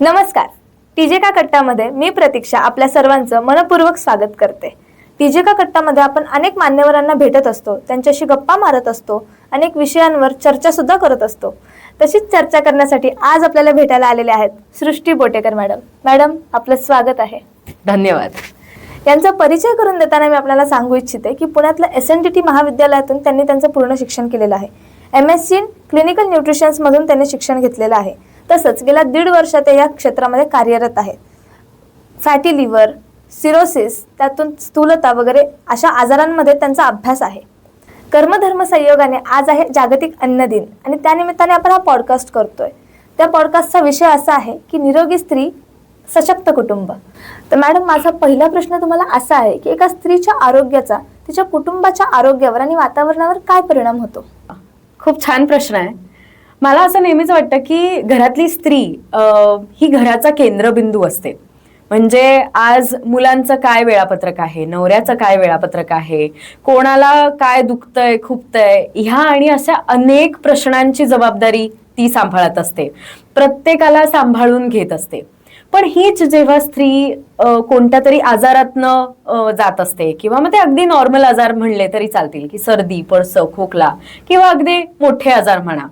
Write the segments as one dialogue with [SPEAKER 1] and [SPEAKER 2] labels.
[SPEAKER 1] नमस्कार. टीजे का कट्टामध्ये मी प्रतीक्षा आपल्या सर्वांचं मनपूर्वक स्वागत करते. टीजे का कट्टामध्ये आपण अनेक मान्यवरांना भेटत असतो त्यांच्याशी गप्पा मारत असतो अनेक विषयांवर चर्चा सुद्धा करत असतो. तशीच चर्चा करण्यासाठी आज आपल्याला भेटायला आलेले आहेत सृष्टी बोटेकर मॅडम. मॅडम आपलं स्वागत आहे.
[SPEAKER 2] धन्यवाद.
[SPEAKER 1] यांचा परिचय करून देताना मी आपल्याला सांगू इच्छिते की पुण्यातल्या एस एन डी टी महाविद्यालयातून त्यांनी त्यांचं पूर्ण शिक्षण केलेलं आहे. एम एस सी क्लिनिकल न्यूट्रिशन्समधून त्यांनी शिक्षण घेतलेलं आहे. तसंच गेल्या दीड वर्षात ते या क्षेत्रामध्ये कार्यरत आहेत. फॅटी लिव्हर सिरोसिस त्यातून स्थूलता वगैरे अशा आजारांमध्ये त्यांचा अभ्यास आहे. कर्मधर्म संयोगाने आज आहे जागतिक अन्न दिन आणि त्यानिमित्ताने आपण हा पॉडकास्ट करतोय. त्या पॉडकास्टचा विषय असा आहे की निरोगी स्त्री सशक्त कुटुंब. तर मॅडम माझा पहिला प्रश्न तुम्हाला असा आहे की एका स्त्रीच्या आरोग्याचा तिच्या कुटुंबाच्या आरोग्यावर आणि वातावरणावर काय परिणाम होतो?
[SPEAKER 2] खूप छान प्रश्न आहे. मला असं नेहमीच वाटतं की घरातली स्त्री ही घराचा केंद्रबिंदू असते. म्हणजे आज मुलांचं काय वेळापत्रक आहे? नवऱ्याचं काय वेळापत्रक आहे? कोणाला काय दुखतंय खुपतंय? ह्या आणि अशा अनेक प्रश्नांची जबाबदारी ती सांभाळत असते. प्रत्येकाला सांभाळून घेत असते. पण हीच जेव्हा स्त्री कोणत्या तरी आजारातनं जात असते किंवा मग ते अगदी नॉर्मल आजार म्हणले तरी चालतील की सर्दी पळस खोकला किंवा अगदी मोठे आजार म्हणा.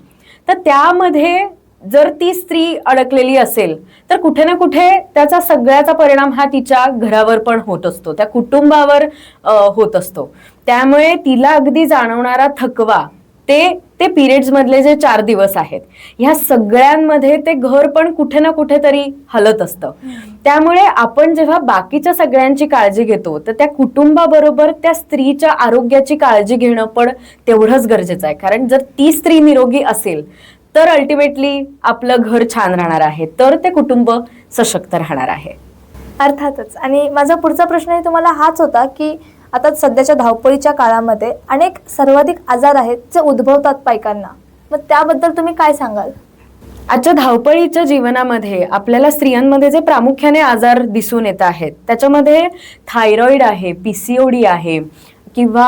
[SPEAKER 2] तर त्यामध्ये जर ती स्त्री अडकलेली असेल तर कुठे ना कुठे त्याचा सगळ्याचा परिणाम हा तिच्या घरावर पण होत असतो. त्या कुटुंबावर होत असतो. त्यामुळे तिला अगदी जाणवणारा थकवा ते ते पिरियड्स मधले जे चार दिवस आहेत ह्या सगळ्यांमध्ये ते घर पण कुठे ना कुठेतरी हलत असतं. त्यामुळे आपण जेव्हा बाकीच्या सगळ्यांची काळजी घेतो तर त्या कुटुंबाबरोबर त्या स्त्रीच्या आरोग्याची काळजी घेणं पण तेवढंच गरजेचं आहे. कारण जर ती स्त्री निरोगी असेल तर अल्टिमेटली आपलं घर छान राहणार आहे तर ते कुटुंब सशक्त राहणार आहे.
[SPEAKER 1] अर्थातच. आणि माझा पुढचा प्रश्नही तुम्हाला हाच होता की आता सध्याच्या धावपळीच्या काळामध्ये अनेक सर्वाधिक आजार आहेत जे उद्भवतात बायकांना मग त्याबद्दल तुम्ही काय सांगाल?
[SPEAKER 2] आजच्या धावपळीच्या जीवनामध्ये आपल्याला स्त्रियांमध्ये जे प्रामुख्याने आजार दिसून येत आहेत त्याच्यामध्ये थायरॉईड आहे पी सी ओ डी आहे किंवा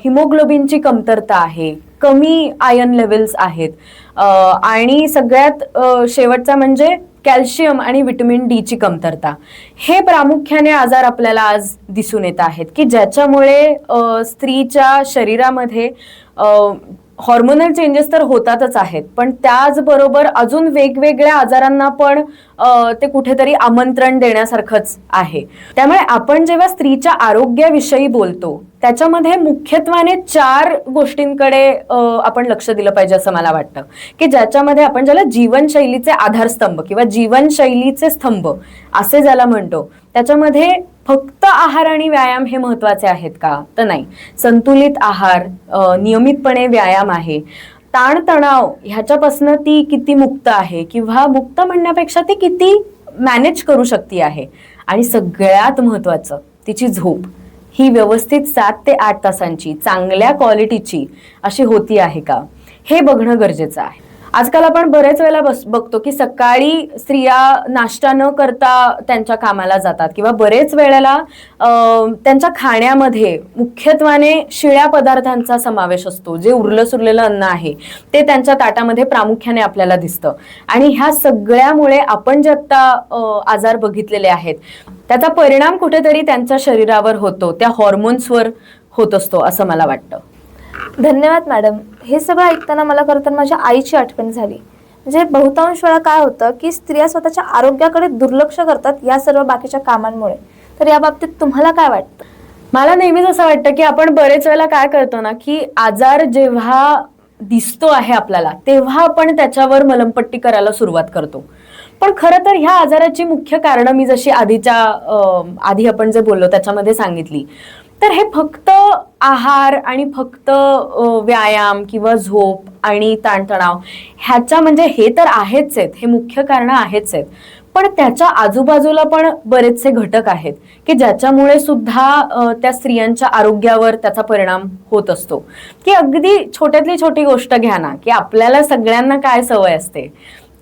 [SPEAKER 2] हिमोग्लोबिनची कमतरता आहे कमी आयन लेवल्स आहेत आणि सगळ्यात शेवटचा म्हणजे कॅल्शियम आणि विटॅमिन डीची कमतरता. हे प्रामुख्याने आजार आपल्याला आज दिसून येत आहेत की ज्याच्यामुळे स्त्रीच्या शरीरामध्ये हॉर्मोनल चेंजेस तर होतातच आहेत. पण त्याचबरोबर अजून वेगवेगळ्या आजारांना पण ते कुठेतरी आमंत्रण देण्यासारखंच आहे. त्यामुळे आपण जेव्हा स्त्रीच्या आरोग्याविषयी बोलतो त्याच्यामध्ये मुख्यत्वाने चार गोष्टींकडे आपण लक्ष दिलं पाहिजे असं मला वाटतं. की ज्याच्यामध्ये आपण ज्याला जीवनशैलीचे आधारस्तंभ किंवा जीवनशैलीचे स्तंभ असे ज्याला म्हणतो त्याच्यामध्ये फक्त आहार आणि व्यायाम हे महत्त्वाचे आहेत का? तर नाही. संतुलित आहार नियमितपणे व्यायाम आहे. ताणतणाव ह्याच्यापासून ती किती मुक्त आहे किंवा मुक्त म्हणण्यापेक्षा ती किती मॅनेज करू शकते आहे? आणि सगळ्यात महत्वाचं तिची झोप. ही व्यवस्थित सात ते आठ तासांची चांगल्या क्वालिटीची अशी होती आहे का? हे बघणं गरजेचं आहे. आजकाल आपण बरेच वेळेला बस बघतो की सकाळी स्त्रिया नाश्ता न करता त्यांच्या कामाला जातात किंवा बरेच वेळेला त्यांच्या खाण्यामध्ये मुख्यत्वाने शिळ्या पदार्थांचा समावेश असतो. जे उरलं सुरलेलं अन्न आहे ते त्यांच्या ताटामध्ये प्रामुख्याने आपल्याला दिसतं. आणि ह्या सगळ्यामुळे आपण जे आता आजार बघितलेले आहेत त्याचा परिणाम कुठेतरी त्यांच्या शरीरावर होतो त्या हॉर्मोन्सवर होत असतो असं मला वाटतं.
[SPEAKER 1] धन्यवाद मॅडम. हे सगळं ऐकताना मला खरं तर माझ्या आईची आठवण झाली. म्हणजे बहुतांश वेळा काय होतं की स्त्रिया स्वतःच्या आरोग्याकडे दुर्लक्ष करतात या सर्व बाकीच्या कामांमुळे. तर या बाबतीत तुम्हाला काय वाटतं?
[SPEAKER 2] मला नेहमीच असं वाटतं की आपण बरेच वेळेला काय करतो ना की आजार जेव्हा दिसतो आहे आपल्याला तेव्हा आपण त्याच्यावर मलमपट्टी करायला सुरुवात करतो. पण खरं तर ह्या आजाराची मुख्य कारणं मी जशी आधीच्या आधी आपण जे बोललो त्याच्यामध्ये सांगितली. तर हे फक्त आहार आणि फक्त व्यायाम किंवा झोप आणि ताणतणाव ह्याच्या म्हणजे हे तर आहेच आहेत हे मुख्य कारण आहेच आहेत. पण त्याच्या आजूबाजूला पण बरेचसे घटक आहेत की ज्याच्यामुळे सुद्धा त्या स्त्रियांच्या आरोग्यावर त्याचा परिणाम होत असतो. की अगदी छोट्यातली छोटी गोष्ट घ्या ना की आपल्याला सगळ्यांना काय सवय असते?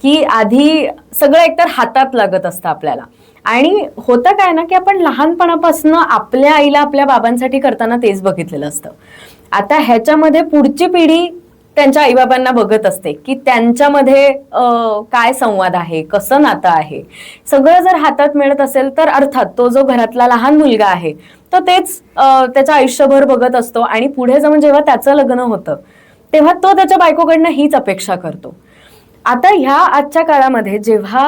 [SPEAKER 2] की आधी सगळं एकतर हातात लागत असतं आपल्याला. आणि होतं काय ना की आपण लहानपणापासून आपल्या आईला आपल्या बाबांसाठी करताना तेच बघितलेलं असतं. आता ह्याच्यामध्ये पुढची पिढी त्यांच्या आईबाबांना बघत असते की त्यांच्यामध्ये काय संवाद आहे कसं नातं आहे. सगळं जर हातात मिळत असेल तर अर्थात तो जो घरातला लहान मुलगा आहे तो तेच त्याच्या आयुष्यभर बघत असतो आणि पुढे जाऊन जेव्हा त्याचं लग्न होतं तेव्हा तो त्याच्या बायकोकडनं हीच अपेक्षा करतो. आता ह्या आजच्या काळामध्ये जेव्हा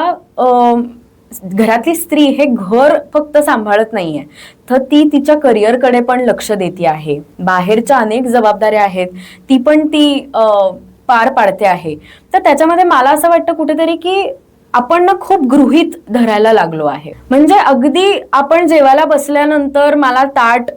[SPEAKER 2] घरातली स्त्री हे घर फक्त सांभाळत नाहीये. तर ती तिच्या करिअरकडे पण लक्ष देते आहे. बाहेरच्या अनेक जबाबदाऱ्या आहेत. ती पण ती पार पाडते आहे. तर त्याच्यामध्ये मला असं वाटतं कुठेतरी की आपण ना खूप गृहीत धरायला लागलो आहे. म्हणजे अगदी आपण जेवायला बसल्यानंतर मला ताट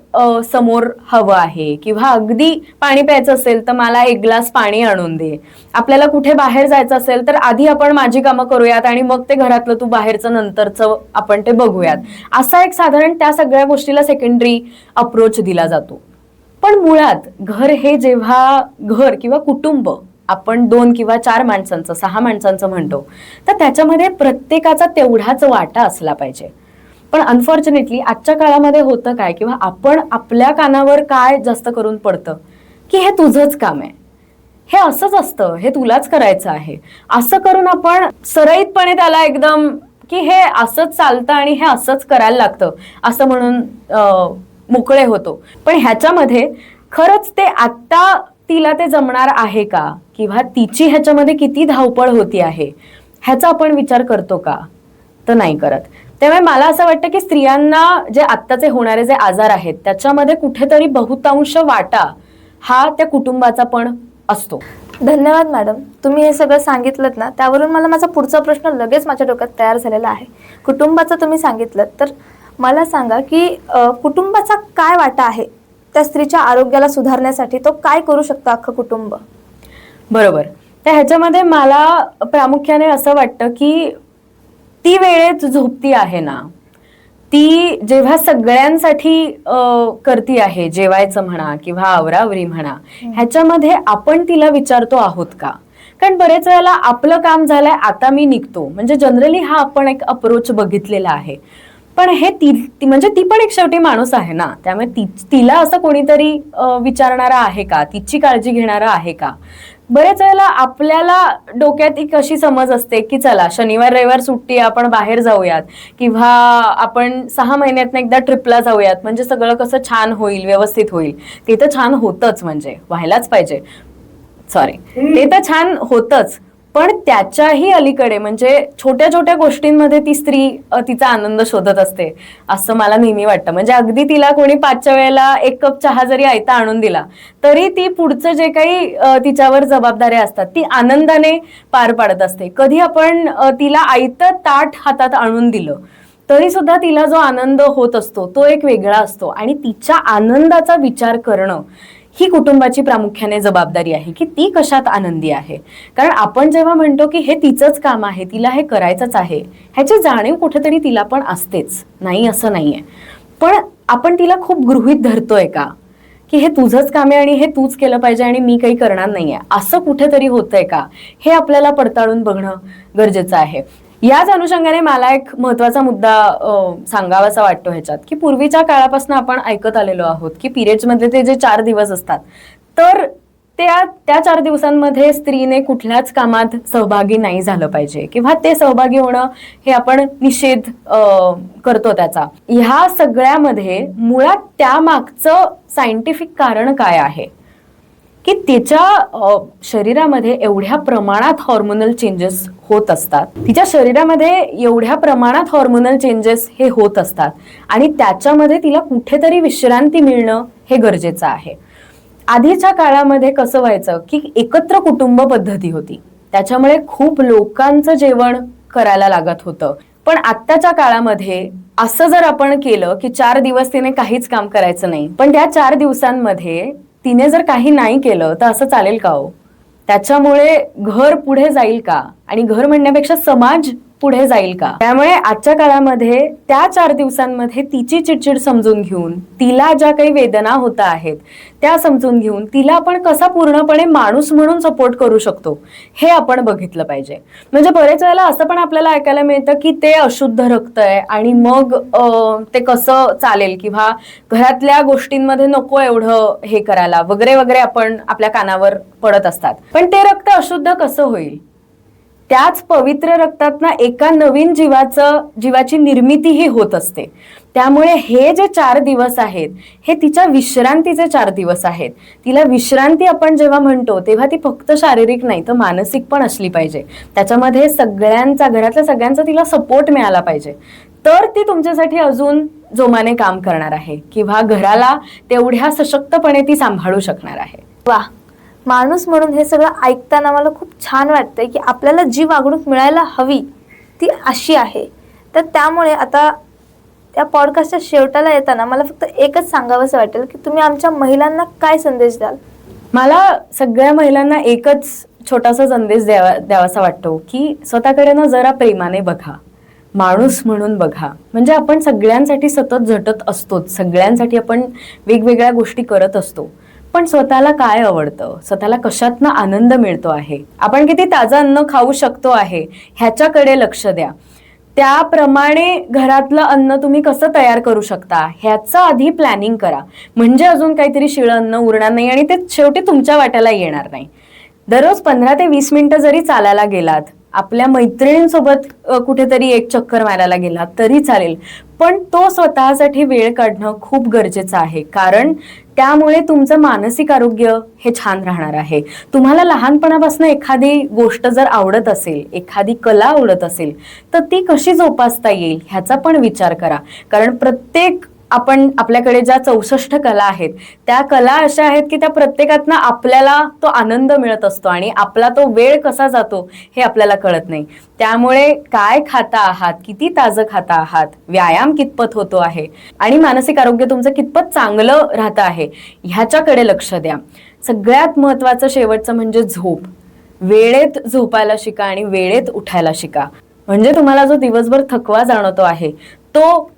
[SPEAKER 2] समोर हवं आहे किंवा अगदी पाणी प्यायचं असेल तर मला एक ग्लास पाणी आणून दे. आपल्याला कुठे बाहेर जायचं असेल तर आधी आपण माझी कामं करूयात आणि मग ते घरातलं तू बाहेरचं नंतरचं आपण ते बघूयात. असा एक साधारण त्या सगळ्या गोष्टीला सेकंडरी अप्रोच दिला जातो. पण मुळात घर हे जेव्हा घर किंवा कुटुंब आपण दोन किंवा चार माणसांचं सहा माणसांचं म्हणतो तर त्याच्यामध्ये प्रत्येकाचा तेवढाच वाटा असला पाहिजे. पण अनफॉर्च्युनेटली आजच्या काळामध्ये होतं काय किंवा आपण आपल्या कानावर काय जास्त करून पडतं की हे तुझंच काम आहे. हे असंच असतं हे तुलाच करायचं आहे. असं करून आपण सरळीतपणे त्याला एकदम की हे असंच चालतं आणि हे असंच करायला लागतं असं म्हणून मोकळे होतो. पण ह्याच्यामध्ये खरंच ते आत्ता तिला ते जमणार आहे का? किंवा तिची ह्याच्यामध्ये किती धावपळ होती आहे? ह्याचा आपण विचार करतो का? तर नाही करत. त्यामुळे मला असं वाटतं की स्त्रियांना जे आत्ताचे होणारे जे आजार आहेत त्याच्यामध्ये कुठेतरी बहुतांश वाटा हा त्या कुटुंबाचा पण असतो.
[SPEAKER 1] धन्यवाद मॅडम. तुम्ही हे सगळं सांगितलं ना त्यावरून मला माझा पुढचा प्रश्न लगेच माझ्या डोक्यात तयार झालेला आहे. कुटुंबाचं तुम्ही सांगितलं तर मला सांगा की कुटुंबाचा काय वाटा आहे? त्या स्त्रीच्या आरोग्याला सुधारण्यासाठी तो काय करू शकतो अख्खं कुटुंब?
[SPEAKER 2] बरोबर. तर ह्याच्यामध्ये मला प्रामुख्याने असं वाटतं की ती वेळेत झोपती आहे ना. ती जेव्हा सगळ्यांसाठी करती आहे जेवायचं म्हणा किंवा आवरावरी म्हणा ह्याच्यामध्ये आपण तिला विचारतो आहोत का? कारण बरेच वेळेला आपलं काम झालंय आता मी निघतो. म्हणजे जनरली हा आपण एक अप्रोच बघितलेला आहे. पण हे ती ती- म्हणजे ती पण एक शेवटी माणूस आहे ना. त्यामुळे ती तिला असं कोणीतरी विचारणारा आहे का? तिची काळजी घेणारा आहे का? बरेच वेळेला आपल्याला डोक्यात एक अशी समज असते की चला शनिवार रविवार सुट्टी आपण बाहेर जाऊयात. किंवा आपण सहा महिन्यात एकदा ट्रिपला जाऊयात. म्हणजे सगळं कसं छान होईल व्यवस्थित होईल. ते तर छान होतच म्हणजे व्हायलाच पाहिजे. सॉरी. ते तर छान होतच. पण त्याच्याही अलीकडे म्हणजे छोट्या छोट्या गोष्टींमध्ये ती स्त्री तिचा आनंद शोधत असते असं मला नेहमी वाटतं. म्हणजे अगदी तिला कोणी पाचच्या वेळेला एक कप चहा जरी आयता आणून दिला तरी ती पुढचं जे काही तिच्यावर जबाबदाऱ्या असतात ती आनंदाने पार पाडत असते. कधी आपण तिला आयतं ताट हातात आणून दिलं तरी सुद्धा तिला जो आनंद होत असतो तो एक वेगळा असतो. आणि तिच्या आनंदाचा विचार करणं ही कुटुंबाची प्रामुख्याने जबाबदारी आहे की ती कशात आनंदी आहे. कारण आपण जेव्हा म्हणतो की हे तिचंच काम आहे तिला हे करायचंच आहे ह्याची जाणीव कुठेतरी तिला पण असतेच. नाही असं नाहीये. पण आपण तिला खूप गृहित धरतोय का? की हे तुझंच काम आहे आणि हे तूच केलं पाहिजे आणि मी काही करणार नाहीये. असं कुठेतरी होतंय का? हे आपल्याला पडताळून बघणं गरजेचं आहे. याच अनुषंगाने मला एक महत्त्वाचा मुद्दा सांगावासा वाटतो ह्याच्यात की पूर्वीच्या काळापासून आपण ऐकत आलेलो आहोत की पिरियड्समधले ते जे चार दिवस असतात तर त्या त्या चार दिवसांमध्ये स्त्रीने कुठल्याच कामात सहभागी नाही झालं पाहिजे किंवा ते सहभागी होणं हे आपण निषेध करतो त्याचा. ह्या सगळ्यामध्ये मुळात त्यामागचं सायंटिफिक कारण काय आहे? की तिच्या शरीरामध्ये एवढ्या प्रमाणात हॉर्मोनल चेंजेस होत असतात. तिच्या शरीरामध्ये एवढ्या प्रमाणात हॉर्मोनल चेंजेस हे होत असतात. आणि त्याच्यामध्ये तिला कुठेतरी विश्रांती मिळणं हे गरजेचं आहे. आधीच्या काळामध्ये कसं व्हायचं की एकत्र कुटुंब पद्धती होती. त्याच्यामुळे खूप लोकांचं जेवण करायला लागत होतं. पण आत्ताच्या काळामध्ये असं जर आपण केलं की चार दिवस तिने काहीच काम करायचं नाही पण त्या चार दिवसांमध्ये तिने जर काही नाही केलं तर असं चालेल का हो? त्याच्यामुळे घर पुढे जाईल का? आणि घर म्हणण्यापेक्षा समाज पुढे जाईल का? त्यामुळे आजच्या काळामध्ये त्या चार दिवसांमध्ये तिची चिडचिड समजून घेऊन तिला ज्या काही वेदना होत आहेत त्या समजून घेऊन तिला आपण कसा पूर्णपणे माणूस म्हणून सपोर्ट करू शकतो हे आपण बघितलं पाहिजे. म्हणजे बरेच वेळेला असं पण आपल्याला ऐकायला मिळतं की ते अशुद्ध रक्त आहे आणि मग ते कसं चालेल किंवा घरातल्या गोष्टींमध्ये नको एवढं हे करायला वगैरे वगैरे आपण आपल्या कानावर पडत असतात. पण ते रक्त अशुद्ध कसं होईल? त्याच पवित्र रक्तातना एका नवीन जीवाचं जीवाची निर्मितीही होत असते. त्यामुळे हे जे चार दिवस आहेत हे तिच्या विश्रांतीचे चार दिवस आहेत. तिला विश्रांती आपण जेव्हा म्हणतो तेव्हा ती फक्त शारीरिक नाही तर मानसिक पण असली पाहिजे. त्याच्यामध्ये सगळ्यांचा घरातल्या सगळ्यांचा तिला सपोर्ट मिळाला पाहिजे. तर ती तुमच्यासाठी अजून जोमाने काम करणार आहे किंवा घराला तेवढ्या सशक्तपणे ती सांभाळू शकणार आहे.
[SPEAKER 1] वा! माणूस म्हणून हे सगळं ऐकताना मला खूप छान वाटतंय की आपल्याला जी वागणूक मिळायला हवी ती अशी आहे. तर त्यामुळे आता त्या पॉडकास्टच्या शेवटाला येताना मला फक्त एकच सांगावंसं वाटेल की तुम्ही आमच्या महिलांना काय संदेश द्याल?
[SPEAKER 2] मला सगळ्या महिलांना एकच छोटासा संदेश द्यावा द्यावासा वाटतो की स्वतःकडे ना जरा प्रेमाने बघा. माणूस म्हणून बघा. म्हणजे आपण सगळ्यांसाठी सतत झटत असतोच. सगळ्यांसाठी आपण वेगवेगळ्या गोष्टी करत असतो. पण स्वतःला काय आवडतं? स्वतःला कशातनं आनंद मिळतो आहे? आपण किती ताजं अन्न खाऊ शकतो आहे? ह्याच्याकडे लक्ष द्या. त्याप्रमाणे घरातलं अन्न तुम्ही कसं तयार करू शकता? ह्याचं आधी प्लॅनिंग करा. म्हणजे अजून काहीतरी शिळं अन्न उरणार नाही आणि ते शेवटी तुमच्या वाट्याला येणार नाही. दररोज पंधरा ते वीस मिनिटं जरी चालायला गेलात आपल्या मैत्रिणींसोबत कुठेतरी एक चक्कर मारायला गेला तरी चालेल. पण तो स्वतःसाठी वेळ काढणं खूप गरजेचं आहे. कारण त्यामुळे तुमचं मानसिक आरोग्य हे छान राहणार आहे. तुम्हाला लहानपणापासून एखादी गोष्ट जर आवडत असेल एखादी कला आवडत असेल तर ती कशी जोपासता येईल ह्याचा पण विचार करा. कारण प्रत्येक आपण आपल्याकडे ज्या चौसष्ट कला आहेत त्या कला अशा आहेत की त्या प्रत्येकातनं आपल्याला तो आनंद मिळत असतो आणि आपला तो वेळ कसा जातो हे आपल्याला कळत नाही. त्यामुळे काय खाता आहात किती ताजं खाता आहात व्यायाम कितपत होतो आहे आणि मानसिक आरोग्य तुमचं कितपत चांगलं राहतं आहे ह्याच्याकडे लक्ष द्या. सगळ्यात महत्वाचं शेवटचं म्हणजे झोप. वेळेत झोपायला शिका आणि वेळेत उठायला शिका. म्हणजे तुम्हाला जो दिवसभर थकवा जाणवतो आहे तो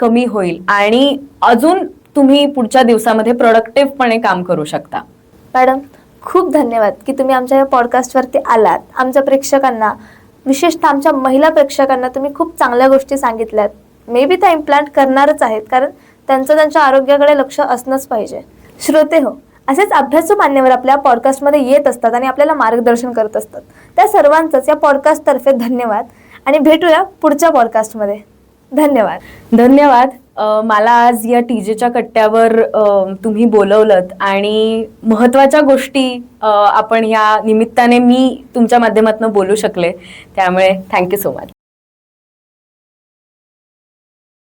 [SPEAKER 2] कमी होईल. आणि अजून तुम्ही पुढच्या दिवसामध्ये प्रोडक्टिव्हपणे काम करू शकता.
[SPEAKER 1] मॅडम खूप धन्यवाद की तुम्ही आमच्या या पॉडकास्टवरती आलात. आमच्या प्रेक्षकांना विशेषतः आमच्या महिला प्रेक्षकांना तुम्ही खूप चांगल्या गोष्टी सांगितल्यात. मे बी त्या इम्प्लांट करणारच आहेत कारण त्यांचं त्यांच्या आरोग्याकडे लक्ष असणंच पाहिजे. श्रोते हो असेच अभ्यासू मान्यवर आपल्या पॉडकास्टमध्ये येत असतात आणि आपल्याला मार्गदर्शन करत असतात. त्या सर्वांचंच या पॉडकास्टतर्फे धन्यवाद. आणि भेटूया पुढच्या पॉडकास्टमध्ये धन्यवाद.
[SPEAKER 2] धन्यवाद. मला आज या टीजेच्या कट्ट्यावर तुम्ही बोलवलत आणि महत्त्वाच्या गोष्टी आपण ह्या निमित्ताने मी तुमच्या माध्यमातून बोलू शकले. त्यामुळे थँक्यू सो मच.